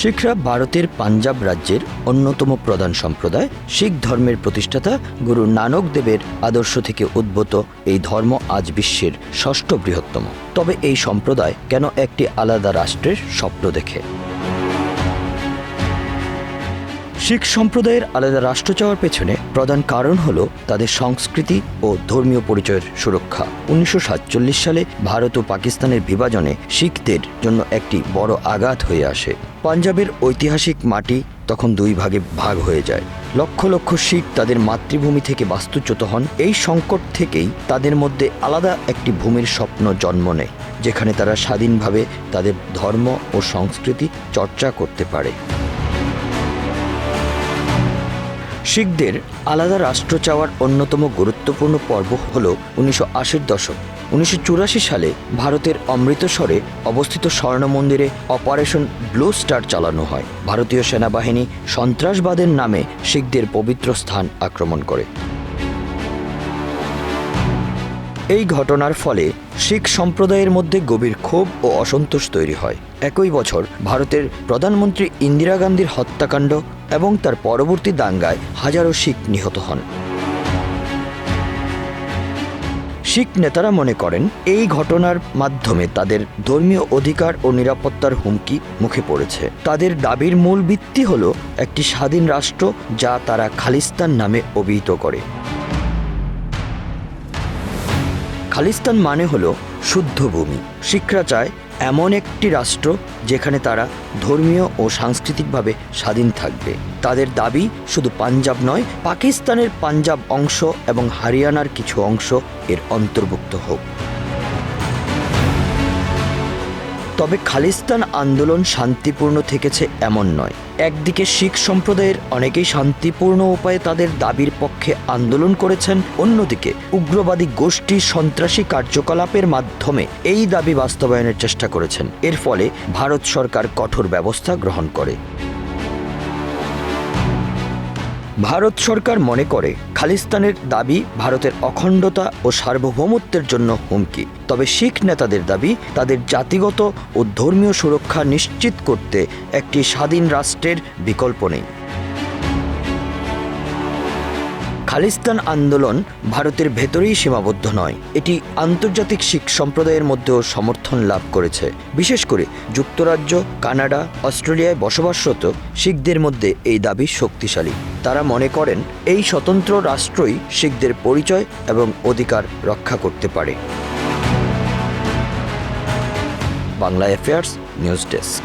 শিখরা ভারতের পাঞ্জাব রাজ্যের অন্যতম প্রধান সম্প্রদায়, শিখ ধর্মের প্রতিষ্ঠাতা গুরু নানক দেবের আদর্শ থেকে উদ্ভূত এই ধর্ম আজ বিশ্বের ষষ্ঠ বৃহত্তম। তবে এই সম্প্রদায় কেন একটি আলাদা রাষ্ট্রের স্বপ্ন দেখে? শিখ সম্প্রদায়ের আলাদা রাষ্ট্র চাওয়ার পেছনে প্রধান কারণ হল তাদের সংস্কৃতি ও ধর্মীয় পরিচয়ের সুরক্ষা। উনিশশো সাতচল্লিশ সালে ভারত ও পাকিস্তানের বিভাজনে শিখদের জন্য একটি বড় আঘাত হয়ে আসে। পাঞ্জাবের ঐতিহাসিক মাটি তখন দুই ভাগে ভাগ হয়ে যায়। লক্ষ লক্ষ শিখ তাদের মাতৃভূমি থেকে বাস্তুচ্যুত হন। এই সংকট থেকেই তাদের মধ্যে আলাদা একটি ভূমির স্বপ্ন জন্ম নেয়, যেখানে তারা স্বাধীনভাবে তাদের ধর্ম ও সংস্কৃতি চর্চা করতে পারে। শিখদের আলাদা রাষ্ট্র চাওয়ার অন্যতম গুরুত্বপূর্ণ পর্ব হল উনিশশো আশির দশক। উনিশশো চুরাশি সালে ভারতের অমৃতসরে অবস্থিত স্বর্ণ মন্দিরে অপারেশন ব্লু স্টার চালানো হয়। ভারতীয় সেনাবাহিনী সন্ত্রাসবাদের নামে শিখদের পবিত্র স্থান আক্রমণ করে। এই ঘটনার ফলে শিখ সম্প্রদায়ের মধ্যে গভীর ক্ষোভ ও অসন্তোষ তৈরি হয়। একই বছর ভারতের প্রধানমন্ত্রী ইন্দিরা গান্ধীর হত্যাকাণ্ড এবং তার পরবর্তী দাঙ্গায় হাজারো শিখ নিহত হন। শিখ নেতারা মনে করেন, এই ঘটনার মাধ্যমে তাদের ধর্মীয় অধিকার ও নিরাপত্তার হুমকি মুখে পড়েছে। তাদের দাবির মূল ভিত্তি হল একটি স্বাধীন রাষ্ট্র যা তারা খালিস্তান নামে অভিহিত করে। খালিস্তান মানে হলো শুদ্ধ ভূমি। শিখরা চায় এমন একটি রাষ্ট্র যেখানে তারা ধর্মীয় ও সাংস্কৃতিকভাবে স্বাধীন থাকবে। তাদের দাবি শুধু পাঞ্জাব নয়, পাকিস্তানের পাঞ্জাব অংশ এবং হরিয়ানার কিছু অংশ এর অন্তর্ভুক্ত হোক। তবে খালিস্তান আন্দোলন শান্তিপূর্ণ থেকেছে এমন নয়। একদিকে শিখ সম্প্রদায়ের অনেকেই শান্তিপূর্ণ উপায়ে তাদের দাবির পক্ষে আন্দোলন করেছেন, অন্যদিকে উগ্রবাদী গোষ্ঠী সন্ত্রাসী কার্যকলাপের মাধ্যমে এই দাবি বাস্তবায়নের চেষ্টা করেছেন। এর ফলে ভারত সরকার কঠোর ব্যবস্থা গ্রহণ করে। ভারত সরকার মনে করে, খালিস্তানের দাবি ভারতের অখণ্ডতা ও সার্বভৌমত্বের জন্য হুমকি। তবে শিখ নেতাদের দাবি, তাদের জাতিগত ও ধর্মীয় সুরক্ষা নিশ্চিত করতে একটি স্বাধীন রাষ্ট্রের বিকল্প নেই। খালিস্তান আন্দোলন ভারতের ভেতরেই সীমাবদ্ধ নয়। এটি আন্তর্জাতিক শিখ সম্প্রদায়ের মধ্যেও সমর্থন লাভ করেছে। বিশেষ করে যুক্তরাজ্য, কানাডা, অস্ট্রেলিয়ায় বসবাসরত শিখদের মধ্যে এই দাবি শক্তিশালী। তারা মনে করেন, এই স্বতন্ত্র রাষ্ট্রই শিখদের পরিচয় এবং অধিকার রক্ষা করতে পারে। Bangla affairs news desk.